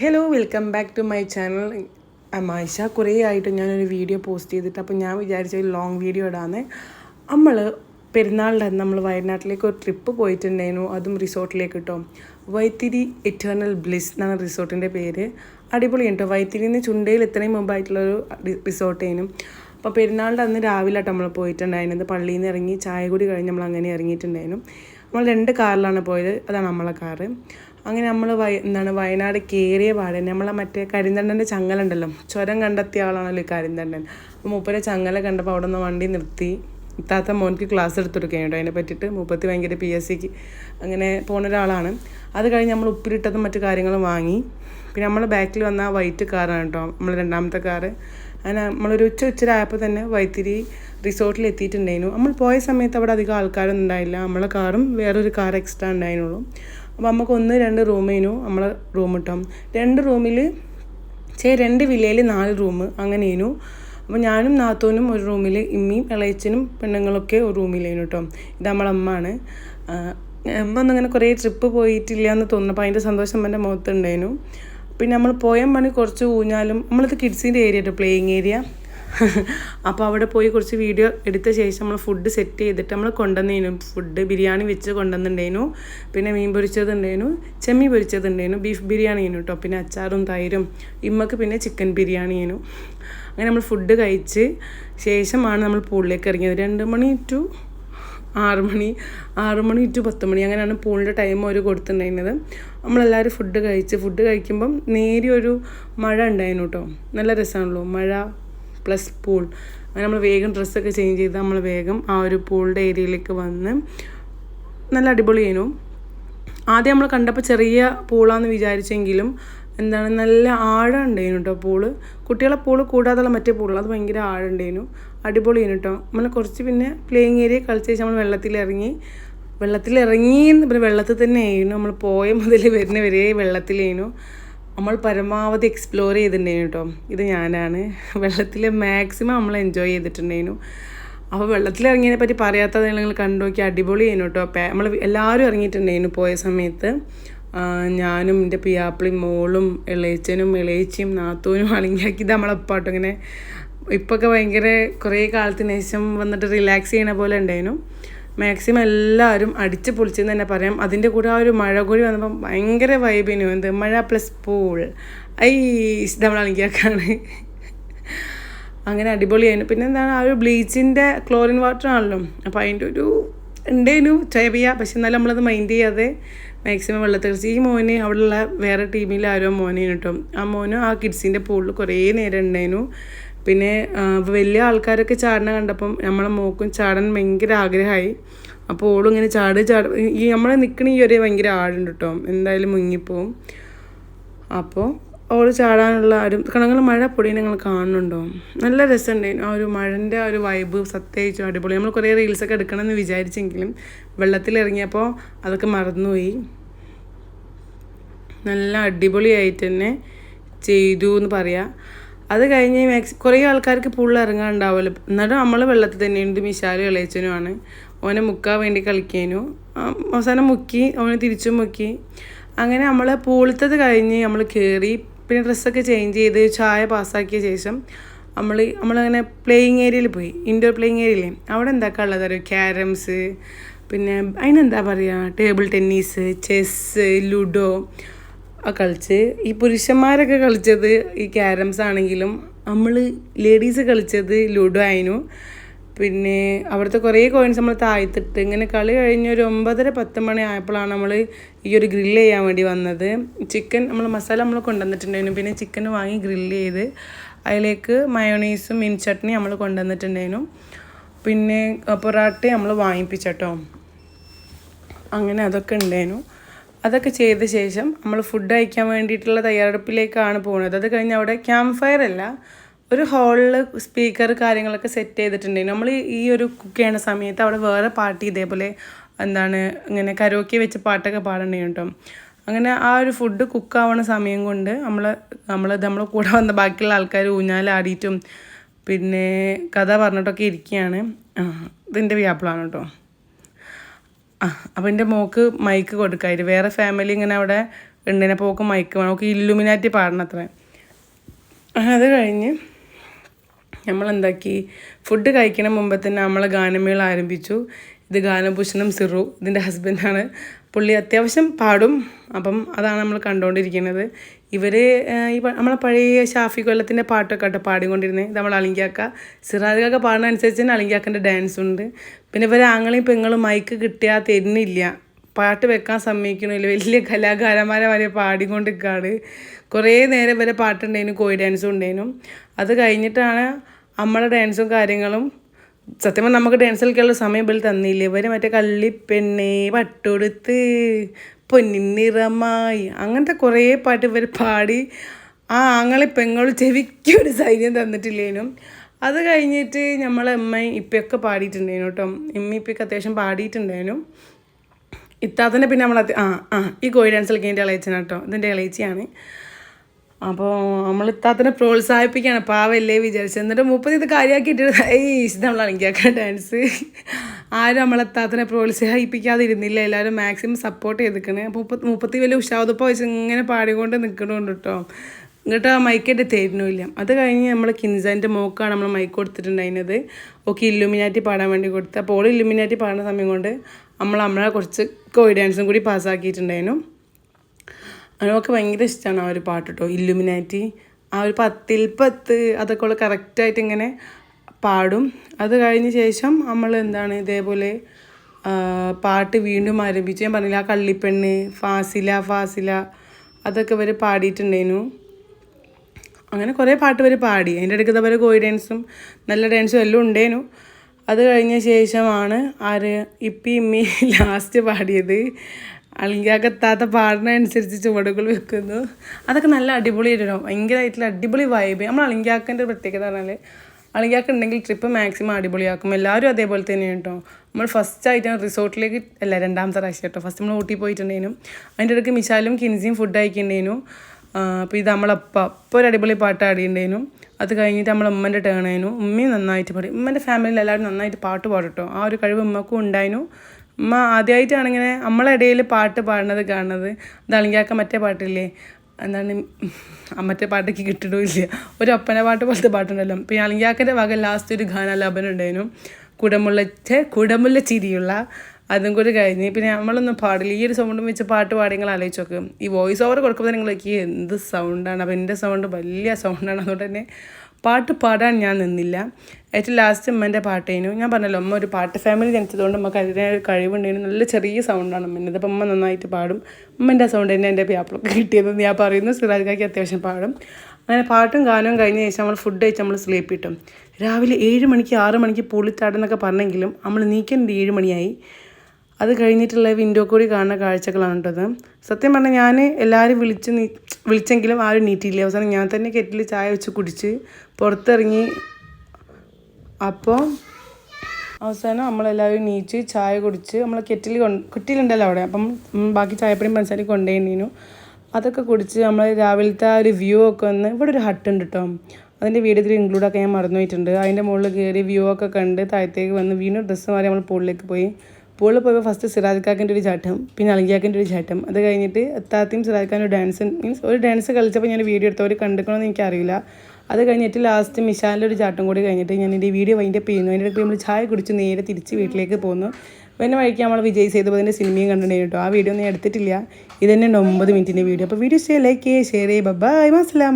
Hello welcome back to my channel Mayisha കുറേ ആയിട്ട് ഞാനൊരു വീഡിയോ പോസ്റ്റ് ചെയ്തിട്ട് അപ്പോൾ ഞാൻ വിചാരിച്ച ഒരു ലോങ് വീഡിയോ ഇടാന്ന്. നമ്മൾ പെരുന്നാളിന്റെ നമ്മൾ വയനാട്ടിലേക്ക് ഒരു ട്രിപ്പ് പോയിട്ടുണ്ടായിരുന്നു. അതും റിസോർട്ടിലേക്ക് കേട്ടോ വൈത്തിരി എറ്റേർണൽ ബ്ലിസ് എന്നാണ് റിസോർട്ടിന്റെ പേര്. അടിപൊളിയാണ് കേട്ടോ വൈത്തിരിയിൽ നിന്ന് ചുണ്ടയിൽ ഇത്രയും മുമ്പായിട്ടുള്ളൊരു റിസോർട്ടേനും അപ്പോൾ പെരുന്നാളിന്റെ അന്ന് രാവിലെ നമ്മൾ പോയിട്ടുണ്ടായിരുന്നത്. പള്ളിയിൽ നിന്ന് ഇറങ്ങി ചായ കൂടി കഴിഞ്ഞ് നമ്മൾ അങ്ങനെ ഇറങ്ങിയിട്ടുണ്ടായിരുന്നു. നമ്മൾ രണ്ട് കാറിലാണ് പോയത്. അതാണ് നമ്മളെ കാറ്. അങ്ങനെ നമ്മൾ വയ എന്താണ് വയനാട് കയറിയ പാടെ നമ്മളെ മറ്റേ കരിന്തണ്ടന്റെ ചങ്ങലുണ്ടല്ലോ. ചുരം കണ്ടെത്തിയ ആളാണല്ലോ ഈ കരിന്തണ്ടൻ. അപ്പോൾ മൂപ്പരെ ചങ്ങല കണ്ടപ്പോൾ അവിടെ നിന്ന് വണ്ടി നിർത്തി. ഇത്താത്ത മോൻക്ക് ക്ലാസ് എടുത്തെടുക്കുകയാണ് കേട്ടോ. അതിനെ പറ്റിയിട്ട് മുപ്പത്തി ഭയങ്കര പി എസ് സിക്ക് അങ്ങനെ പോകുന്ന ഒരാളാണ് അത് കഴിഞ്ഞ് നമ്മൾ ഉപ്പിലിട്ടതും മറ്റു കാര്യങ്ങളും വാങ്ങി. പിന്നെ നമ്മൾ ബാക്കിൽ വന്ന ആ വൈറ്റ് കാറാണ് കേട്ടോ. നമ്മൾ രണ്ടാമത്തെ കാറ് അങ്ങനെ നമ്മളൊരു ഉച്ച ഉച്ചരായപ്പോൾ തന്നെ വൈത്തിരി റിസോർട്ടിൽ എത്തിയിട്ടുണ്ടായിരുന്നു. നമ്മൾ പോയ സമയത്ത് അവിടെ അധികം ആൾക്കാരൊന്നും ഉണ്ടായില്ല. നമ്മളെ കാറും വേറൊരു കാർ എക്സ്ട്രാ ഉണ്ടായിരുന്നുള്ളൂ. അപ്പോൾ നമുക്ക് ഒന്ന് രണ്ട് റൂമിനു നമ്മളെ റൂം കിട്ടും രണ്ട് റൂമിൽ ചേ രണ്ട് വില്ലയിൽ നാല് റൂം അങ്ങനെയേനു അപ്പോൾ ഞാനും നാത്തോനും ഒരു റൂമിൽ ഇമ്മിയും ഇളയച്ചനും പെണ്ണുങ്ങളൊക്കെ ഒരു റൂമിലേനു കേട്ടോ ഇത് നമ്മളമ്മാണ് അമ്മ അങ്ങനെ കുറേ ട്രിപ്പ് പോയിട്ടില്ല എന്ന് തോന്നുന്നു. അപ്പോൾ അതിന്റെ സന്തോഷം എന്റെ മുഖത്തുണ്ടായിരുന്നു പിന്നെ നമ്മൾ പോയാൽ പണി കുറച്ച് ഊഞ്ഞാലും നമ്മളിത് കിഡ്സിന്റെ ഏരിയ കേട്ടോ പ്ലേയിങ് ഏരിയ അപ്പോൾ അവിടെ പോയി കുറച്ച് വീഡിയോ എടുത്ത ശേഷം നമ്മൾ ഫുഡ് സെറ്റ് ചെയ്തിട്ട് നമ്മൾ കൊണ്ടുവന്നേനു. ഫുഡ് ബിരിയാണി വെച്ച് കൊണ്ടുവന്നിട്ടുണ്ടേനു പിന്നെ മീൻ പൊരിച്ചതുണ്ടേനു ചെമ്മീൻ പൊരിച്ചതുണ്ടേനു ബീഫ് ബിരിയാണി ആയിരുന്നു കേട്ടോ പിന്നെ അച്ചാറും തൈരും ഇമ്മക്ക് പിന്നെ ചിക്കൻ ബിരിയാണി ആയിരുന്നു. അങ്ങനെ നമ്മൾ ഫുഡ് കഴിച്ച് ശേഷമാണ് നമ്മൾ പൂളിലേക്ക് ഇറങ്ങിയത്. രണ്ട് മണി ടു ആറ് മണി ആറ് മണി ടു പത്ത് മണി അങ്ങനെയാണ് പൂളിന്റെ ടൈം അവർ കൊടുത്തിട്ടുണ്ടായിരുന്നത്. നമ്മളെല്ലാവരും ഫുഡ് കഴിച്ച്. ഫുഡ് കഴിക്കുമ്പം നേരിയൊരു മഴ ഉണ്ടായിരുന്നു കേട്ടോ നല്ല രസമാണല്ലോ. മഴ പ്ലസ് പൂൾ അങ്ങനെ നമ്മൾ വേഗം ഡ്രസ്സൊക്കെ ചേഞ്ച് ചെയ്ത് നമ്മൾ വേഗം ആ ഒരു പൂളിന്റെ ഏരിയയിലേക്ക് വന്ന് നല്ല അടിപൊളിയേനു ആദ്യം നമ്മൾ കണ്ടപ്പോൾ ചെറിയ പൂളാന്ന് വിചാരിച്ചെങ്കിലും എന്താണ് നല്ല ആഴം ഉണ്ടായിരുന്നു കേട്ടോ പൂൾ കുട്ടികളെ പൂൾ കൂടാതെയുള്ള മറ്റേ പൂൾ അത് ഭയങ്കര ആഴം ഉണ്ടായിരുന്നു. അടിപൊളിയാണ് കേട്ടോ നമ്മൾ കുറച്ച് പിന്നെ പ്ലേയിങ് ഏരിയ കളിച്ച് നമ്മൾ വെള്ളത്തിലിറങ്ങി വെള്ളത്തിലിറങ്ങി പിന്നെ വെള്ളത്തിൽ തന്നെ ആയിരുന്നു. നമ്മൾ പോയ മുതൽ വരുന്ന വരെ വെള്ളത്തിലായിരുന്നു. നമ്മൾ പരമാവധി എക്സ്പ്ലോർ ചെയ്തിട്ടുണ്ടായിരുന്നു കേട്ടോ. ഇത് ഞാനാണ്. വെള്ളത്തിൽ മാക്സിമം നമ്മൾ എൻജോയ് ചെയ്തിട്ടുണ്ടായിരുന്നു. അപ്പോൾ വെള്ളത്തിൽ ഇറങ്ങിയതിനെ പറ്റി പറയാത്തത് നിങ്ങൾ കണ്ടു നോക്കി അടിപൊളിയായിരുന്നു കേട്ടോ. നമ്മൾ എല്ലാവരും ഇറങ്ങിയിട്ടുണ്ടായിരുന്നു പോയ സമയത്ത്. ഞാനും എന്റെ പിയാപ്പിളിയും മോളും ഇളയച്ചനും ഇളയച്ചിയും നാത്തൂനും അളിങ്ങിയാക്കി ഇത് നമ്മളെപ്പാട്ടോ ഇങ്ങനെ. ഇപ്പൊക്കെ ഭയങ്കര കുറേ കാലത്തിന് ശേഷം വന്നിട്ട് റിലാക്സ് ചെയ്യണ പോലെ ഉണ്ടായിരുന്നു. മാക്സിമം എല്ലാവരും അടിച്ച് പൊളിച്ചെന്ന് തന്നെ പറയാം. അതിന്റെ കൂടെ ആ ഒരു മഴ കൂടി വന്നപ്പം ഭയങ്കര വൈബിനു എന്ത്? മഴ പ്ലസ് പൂൾ ഐ നമ്മൾ അളിങ്ങിയാക്കാണ് അങ്ങനെ അടിപൊളിയായിരുന്നു. പിന്നെ എന്താണ് ആ ഒരു ബ്ലീച്ചിന്റെ ക്ലോറിൻ വാട്ടർ ആണല്ലോ. അപ്പോൾ അതിന്റെ ഒരു ഉണ്ടേനു ചെയ്യാം. പക്ഷെ എന്നാലും നമ്മളത് മൈൻഡ് ചെയ്യാതെ മാക്സിമം വെള്ളത്തെറിച്ച് ഈ മോനെ അവിടെയുള്ള വേറെ ടീമിൽ മോനെ കേട്ടോ. ആ മോനും ആ കിഡ്സിന്റെ പൂളിൽ കുറേ നേരം ഉണ്ടായിരുന്നു. പിന്നെ വലിയ ആൾക്കാരൊക്കെ ചാടണ കണ്ടപ്പം നമ്മളെ മോക്കും ചാടാൻ ഭയങ്കര ആഗ്രഹമായി അപ്പോൾ ഓളും ഇങ്ങനെ ചാട് ചാട് ഈ നമ്മളെ നിൽക്കണ ഈ ഒരു ഭയങ്കര ആടുണ്ട് കേട്ടോ എന്തായാലും മുങ്ങിപ്പോവും. അപ്പോൾ ഓൾ ചാടാനുള്ള ആരും കണങ്ങൾ മഴ പൊടി നിങ്ങൾ കാണുന്നുണ്ടോ നല്ല രസമുണ്ടായിരുന്നു ആ ഒരു മഴന്റെ ആ ഒരു വൈബ് സത്യമായിട്ടും അടിപൊളി. നമ്മൾ കുറേ റീൽസൊക്കെ എടുക്കണമെന്ന് വിചാരിച്ചെങ്കിലും വെള്ളത്തിലിറങ്ങിയപ്പോൾ അതൊക്കെ മറന്നുപോയി. നല്ല അടിപൊളിയായിട്ട് തന്നെ ചെയ്തു എന്ന് പറയാം. അത് കഴിഞ്ഞ് മാക്സി കുറേ ആൾക്കാർക്ക് പുള്ളി ഇറങ്ങാനുണ്ടാവുമല്ലോ. എന്നിട്ട് നമ്മൾ വെള്ളത്തിൽ തന്നെയുണ്ട്. മിശാലും ഇളയച്ചനുമാണ് ഓനെ മുക്കാൻ വേണ്ടി കളിക്കാനു. അവസാനം മുക്കി. ഓനെ തിരിച്ചും മുക്കി. അങ്ങനെ നമ്മൾ പൂളിത്തത് കഴിഞ്ഞ് നമ്മൾ കയറി പിന്നെ ഡ്രസ്സൊക്കെ ചേഞ്ച് ചെയ്ത് ചായ പാസ്സാക്കിയ ശേഷം നമ്മൾ നമ്മളങ്ങനെ പ്ലേയിങ് ഏരിയയിൽ പോയി. ഇൻഡോർ പ്ലേയിങ് ഏരിയയില്ലേ അവിടെ എന്താക്കാ ഉള്ളത് അറിയോ? ക്യാരംസ് പിന്നെ അതിനെന്താ പറയുക ടേബിൾ ടെന്നീസ് ചെസ്സ് ലുഡോ കളിച്ച്. ഈ പുരുഷന്മാരൊക്കെ കളിച്ചത് ഈ ക്യാരംസ് ആണെങ്കിലും നമ്മൾ ലേഡീസ് കളിച്ചത് ലുഡോ ആയിരുന്നു പിന്നെ അവിടുത്തെ കുറേ കോയിൻസ് നമ്മൾ താഴ്ത്തിട്ട് ഇങ്ങനെ കളി കഴിഞ്ഞ് ഒരു ഒമ്പതര പത്ത് മണി ആയപ്പോഴാണ് നമ്മൾ ഈ ഒരു ഗ്രില്ല് ചെയ്യാൻ വേണ്ടി വന്നത്. ചിക്കൻ നമ്മൾ മസാല നമ്മൾ കൊണ്ടുവന്നിട്ടുണ്ടായിരുന്നു. പിന്നെ ചിക്കൻ വാങ്ങി ഗ്രില്ല് ചെയ്ത് അതിലേക്ക് മയോണീസും മീൻ ചട്നി നമ്മൾ കൊണ്ടുവന്നിട്ടുണ്ടായിരുന്നു. പിന്നെ പൊറാട്ട നമ്മൾ വാങ്ങിപ്പിച്ചട്ടോ. അങ്ങനെ അതൊക്കെ ഉണ്ടായിരുന്നു. അതൊക്കെ ചെയ്ത ശേഷം നമ്മൾ ഫുഡ് കഴിക്കാൻ വേണ്ടിയിട്ടുള്ള തയ്യാറെടുപ്പിലേക്കാണ് പോകുന്നത് അത് കഴിഞ്ഞ് അവിടെ ക്യാമ്പ് ഫയർ അല്ല ഒരു ഹാളിൽ സ്പീക്കർ കാര്യങ്ങളൊക്കെ സെറ്റ് ചെയ്തിട്ടുണ്ടായിരുന്നു നമ്മൾ ഈ ഒരു കുക്ക് ചെയ്യണ സമയത്ത് അവിടെ വേറെ പാർട്ടി ഇതേപോലെ എന്താണ് ഇങ്ങനെ കരോക്കി വെച്ച് പാട്ടൊക്കെ പാടണേ അങ്ങനെ ആ ഒരു ഫുഡ് കുക്കാവണ സമയം കൊണ്ട് നമ്മൾ നമ്മൾ നമ്മളെ കൂടെ വന്ന ബാക്കിയുള്ള ആൾക്കാർ ഊഞ്ഞാലാടിയിട്ടും പിന്നെ കഥ പറഞ്ഞിട്ടൊക്കെ ഇരിക്കുകയാണ് ഇതിന്റെ വ്യാപ്പിളാണ് കേട്ടോ അപ്പം എന്റെ മോക്ക് മൈക്ക് കൊടുക്കായിട്ട് വേറെ ഫാമിലി ഇങ്ങനെ അവിടെ ഉണ്ടിനെ പോക്ക് മൈക്ക് ഓക്ക് ഇല്ലുമിനാറ്റി പാടണം അത്ര അത് കഴിഞ്ഞ് നമ്മൾ എന്താക്കി ഫുഡ് കഴിക്കണ മുമ്പ് തന്നെ നമ്മൾ ഗാനമേള ആരംഭിച്ചു. ഇത് ഗാനഭൂഷണം സിറു ഇതിന്റെ ഹസ്ബൻഡാണ് പുള്ളി അത്യാവശ്യം പാടും. അപ്പം അതാണ് നമ്മൾ കണ്ടുകൊണ്ടിരിക്കുന്നത് ഇവർ ഈ നമ്മളെ പഴയ ഷാഫി കൊല്ലത്തിന്റെ പാട്ടൊക്കെ കേട്ടോ പാടിക്കൊണ്ടിരുന്നത് നമ്മൾ അളിങ്കാക്ക സിറാജൊക്കെ പാടുന്ന അനുസരിച്ച് തന്നെ അളിങ്കാക്കന്റെ ഡാൻസ് ഉണ്ട്. പിന്നെ ഇവർ ആങ്ങളെയും പെങ്ങളും മൈക്ക് കിട്ടിയാൽ തരുന്നില്ല. പാട്ട് വെക്കാൻ സമ്മതിക്കണില്ല. വലിയ കലാകാരന്മാരെ വരെ പാടിക്കൊണ്ടിരിക്കുകയാണ് കുറേ നേരം വരെ പാട്ടുണ്ടേനും കോഴി ഡാൻസും ഉണ്ടേനും. അത് കഴിഞ്ഞിട്ടാണ് നമ്മളെ ഡാൻസും കാര്യങ്ങളും. സത്യം പറഞ്ഞാൽ നമുക്ക് ഡാൻസ് കളിക്കാനുള്ള സമയം ഇവർ തന്നില്ല. ഇവർ മറ്റേ കള്ളിപ്പെണ്ണെ പട്ടുകൊടുത്ത് പൊന്നിറമായി അങ്ങനത്തെ കുറേ പാട്ട് ഇവർ പാടി. ആ ആങ്ങളെ പെങ്ങൾ ചെവിക്ക് ഒരു സൈന്യം തന്നിട്ടില്ലേനും. അത് കഴിഞ്ഞിട്ട് നമ്മളെ അമ്മയും ഇപ്പൊക്കെ പാടിയിട്ടുണ്ടായിരുന്നു കേട്ടോ ഇമ്മ ഇപ്പൊക്കെ അത്യാവശ്യം പാടിയിട്ടുണ്ടായിരുന്നു ഇത്താത്തന്നെ പിന്നെ നമ്മൾ ആ ആ ഈ കോഴി ഡാൻസ് കളിക്കുന്നതിന്റെ എന്റെ ഇളയച്ചനാട്ടോ ഇതിന്റെ ഇളയച്ചിയാണ്. അപ്പോൾ നമ്മൾ ഇത്താത്തിനെ പ്രോത്സാഹിപ്പിക്കുകയാണ് പാവല്ലേ വിചാരിച്ചത്. എന്നിട്ട് മുപ്പത് ഇത് കാര്യമാക്കിയിട്ട് നമ്മൾ അളിക്കാക്ക ഡാൻസ് ആരും നമ്മളെ ഇത്താത്തനെ പ്രോത്സാഹിപ്പിക്കാതെ ഇരുന്നില്ല എല്ലാവരും മാക്സിമം സപ്പോർട്ട് ചെയ്തിക്കണേ. അപ്പോൾ മുപ്പത്തി മുപ്പത്തി വലിയ ഉഷാദപ്പ വെച്ച് ഇങ്ങനെ പാടിക്കൊണ്ട് നിൽക്കണുണ്ട് കേട്ടോ എന്നിട്ട് ആ മൈക്കായിട്ട് തരുന്നില്ല. അത് കഴിഞ്ഞ് നമ്മൾ കിൻസന്റെ മോക്കാണ് നമ്മൾ മൈക്ക് കൊടുത്തിട്ടുണ്ടായിരുന്നത്. ഓക്കെ ഇല്ലുമിനാറ്റി പാടാൻ വേണ്ടി കൊടുത്ത്. അപ്പോൾ ഓൾ ഇല്ലുമിനാറ്റി പാടുന്ന സമയം കൊണ്ട് നമ്മൾ നമ്മളെ കുറച്ച് കോഴി ഡാൻസും കൂടി പാസ്സാക്കിയിട്ടുണ്ടായിരുന്നു അതിനൊക്കെ ഭയങ്കര ഇഷ്ടമാണ് ആ ഒരു പാട്ട് കേട്ടോ ഇല്ലുമിനാറ്റി ആ ഒരു പത്തിൽ പത്ത് അതൊക്കെ ഉള്ള കറക്റ്റായിട്ട് ഇങ്ങനെ പാടും. അത് കഴിഞ്ഞ ശേഷം നമ്മൾ എന്താണ് ഇതേപോലെ പാട്ട് വീണ്ടും ആരംഭിച്ചു. ഞാൻ പറഞ്ഞില്ല ആ കള്ളിപ്പെണ്ണ് ഫാസില ഫാസില അതൊക്കെ ഇവർ പാടിയിട്ടുണ്ടായിരുന്നു അങ്ങനെ കുറേ പാട്ട് വരെ പാടി. അതിന്റെ ഇടയ്ക്ക് ഇതേപോലെ കോഴി ഡാൻസും നല്ല ഡാൻസും എല്ലാം ഉണ്ടേനു. അത് കഴിഞ്ഞ ശേഷമാണ് ആര് ഇപ്പി ഇമ്മി ലാസ്റ്റ് പാടിയത്. അളിങ്കാക്കെത്താത്ത പാടിനനുസരിച്ച് ചുവടുകൾ വെക്കുന്നു. അതൊക്കെ നല്ല അടിപൊളി അടിപൊളിയായിരുന്നു ഭയങ്കരമായിട്ടുള്ള അടിപൊളി വൈബ് നമ്മൾ അളിങ്കാക്കന്റെ പ്രത്യേകത പറഞ്ഞാൽ അളിങ്കാക്ക ഉണ്ടെങ്കിൽ ട്രിപ്പ് മാക്സിമം അടിപൊളിയാക്കും. എല്ലാവരും അതേപോലെ തന്നെയാണ് കേട്ടോ. നമ്മൾ ഫസ്റ്റ് ആയിട്ടാണ് റിസോർട്ടിലേക്ക് അല്ല രണ്ടാമത്തെ പ്രാവശ്യം കേട്ടോ. ഫസ്റ്റ് നമ്മൾ ഊട്ടി പോയിട്ടുണ്ടായിരുന്നു. അതിന്റെ ഇടയ്ക്ക് മിശാലും കിൻസിയും ഫുഡ് അയക്കുന്നുണ്ടേനു അപ്പോൾ ഇത് നമ്മളപ്പ അപ്പോൾ ഒരു അടിപൊളി പാട്ട് ആടിയുണ്ടേനു അത് കഴിഞ്ഞിട്ട് നമ്മൾ ഉമ്മന്റെ ടേൺ ആയിരുന്നു. ഉമ്മയും നന്നായിട്ട് പാടി. ഉമ്മന്റെ ഫാമിലിയിൽ എല്ലാവരും നന്നായിട്ട് പാട്ട് പാടും കേട്ടോ. ആ ഒരു കഴിവ് ഉമ്മക്കും ഉണ്ടായിരുന്നു. ഉമ്മ ആദ്യമായിട്ടാണ് ഇങ്ങനെ നമ്മളെ പാട്ട് പാടുന്നത് കാണുന്നത്. അളിങ്കാക്ക മറ്റേ പാട്ടില്ലേ? എന്താണ്? മറ്റേ പാട്ടൊക്കെ കിട്ടിയിട്ടില്ല ഒരു ഒപ്പന പാട്ട് പോലത്തെ പാട്ടുണ്ടല്ലോ. പിന്നെ അളിങ്കാക്കന്റെ വക ലാസ്റ്റ് ഒരു ഗാനാലാപനം ഉണ്ടായിരുന്നു കുടമുള്ള ഛെ, കുടമുള്ള ചിരിയുള്ള. അതും കൂടി കഴിഞ്ഞ് പിന്നെ നമ്മളൊന്നും പാടില്ല. ഈ ഒരു സൗണ്ടും വെച്ച് പാട്ട് പാടി നിങ്ങൾ ആലോചിച്ച് നോക്കും. ഈ വോയിസ് ഓവർ കൊടുക്കുമ്പോൾ നിങ്ങൾ എന്ത് സൗണ്ടാണ് അപ്പോൾ എന്റെ സൗണ്ട് വലിയ സൗണ്ടാണ് അതുകൊണ്ട് തന്നെ പാട്ട് പാടാൻ ഞാൻ നിന്നില്ല. ഏറ്റവും ലാസ്റ്റ് ഉമ്മേന്റെ പാട്ടേനു. ഞാൻ പറഞ്ഞല്ലോ അമ്മ ഒരു പാട്ട് ഫാമിലി ജനിച്ചതുകൊണ്ട് നമുക്ക് അതിനെ ഒരു നല്ല ചെറിയ സൗണ്ടാണ് ഉമ്മേന്റെ അപ്പം അമ്മ നന്നായിട്ട് പാടും. ഉമ്മന്റെ സൗണ്ട് തന്നെ എന്റെ പ്യാപ്പിളൊക്കെ കിട്ടിയതെന്ന് ഞാൻ പറയുന്നു സിറാജിക്കാക്കി അത്യാവശ്യം പാടും. അങ്ങനെ പാട്ടും ഗാനവും കഴിഞ്ഞ ശേഷം നമ്മൾ ഫുഡ് കഴിച്ച് നമ്മൾ സ്ലീപ്പ് കിട്ടും രാവിലെ ഏഴ് മണിക്ക് ആറ് മണിക്ക് പൂളിച്ചാടെന്നൊക്കെ പറഞ്ഞെങ്കിലും നമ്മൾ നീക്കേണ്ടത് ഏഴ് മണിയായി. അത് കഴിഞ്ഞിട്ടുള്ള വിൻഡോ കൂടി കാണുന്ന കാഴ്ചകളാണ് കേട്ടത് സത്യം പറഞ്ഞാൽ ഞാൻ എല്ലാവരും വിളിച്ച് നീ വിളിച്ചെങ്കിലും ആരും നീറ്റിയില്ല? അവസാനം ഞാൻ തന്നെ കെറ്റിൽ ചായ വെച്ച് കുടിച്ച് പുറത്തിറങ്ങി. അപ്പോൾ അവസാനം നമ്മളെല്ലാവരും നീച്ച് ചായ കുടിച്ച് നമ്മൾ കെറ്റിൽ കൊണ്ട് കെറ്റിലുണ്ടല്ലോ അവിടെ. അപ്പം ബാക്കി ചായപ്പൊടിയും പഞ്ചസാരയും കൊണ്ടുപോയിരുന്നു അതൊക്കെ കുടിച്ച് നമ്മൾ രാവിലത്തെ ആ ഒരു വ്യൂ ഒക്കെ ഒന്ന് ഇവിടെ ഒരു ഹട്ട് ഉണ്ട് കേട്ടോ അതിന്റെ വീട് ഇൻക്ലൂഡ് ഇൻക്ലൂഡാക്കാൻ ഞാൻ മറന്നു പോയിട്ടുണ്ട് അതിന്റെ മുകളിൽ കയറി വ്യൂ ഒക്കെ കണ്ട് താഴത്തേക്ക് വന്ന് വീണ്ടും ഡ്രസ്സ് മാറി നമ്മൾ പൂളിലേക്ക് പോയി. പൂളിൽ പോയപ്പോൾ ഫസ്റ്റ് സിറാജ് കാക്കിന്റെ ഒരു ചാട്ടം പിന്നെ അലിയാക്കിന്റെ ഒരു ചാട്ടം. അത് കഴിഞ്ഞിട്ട് എത്താത്തിയും സിറാജ് ഖാന്റെ ഒരു ഡാൻസ് മീൻസ് ഒരു ഡാൻസ് കളിച്ചപ്പോൾ ഞാൻ വീഡിയോ എടുത്തവർ കണ്ടിക്കണമെന്ന് എനിക്കറിയില്ല. അത് കഴിഞ്ഞിട്ട് ലാസ്റ്റ് മിഷാലിന്റെ ഒരു ചാട്ടം കൂടി കഴിഞ്ഞിട്ട് ഞാൻ എന്റെ വീഡിയോ വൈൻഡ് അപ്പ് ചെയ്യുന്നു അതിന്റെ ഇടയ്ക്ക് നമ്മൾ ചായ കുടിച്ച് നേരെ തിരിച്ച് വീട്ടിലേക്ക് പോകുന്നു പിന്നെ വഴിക്ക് നമ്മൾ വിജയ് സേതുപതിന്റെ സിനിമയും കണ്ടിട്ടുണ്ടായിരുന്നു കേട്ടോ. ആ വീഡിയോ ഒന്നും എടുത്തിട്ടില്ല. ഇത് തന്നെ ഒമ്പത് മിനിറ്റിന്റെ വീഡിയോ അപ്പോൾ വീഡിയോ ലൈക്ക് ചെയ്യേ ഷെയർ ചെയ്യേ ബൈ മസ്ലാം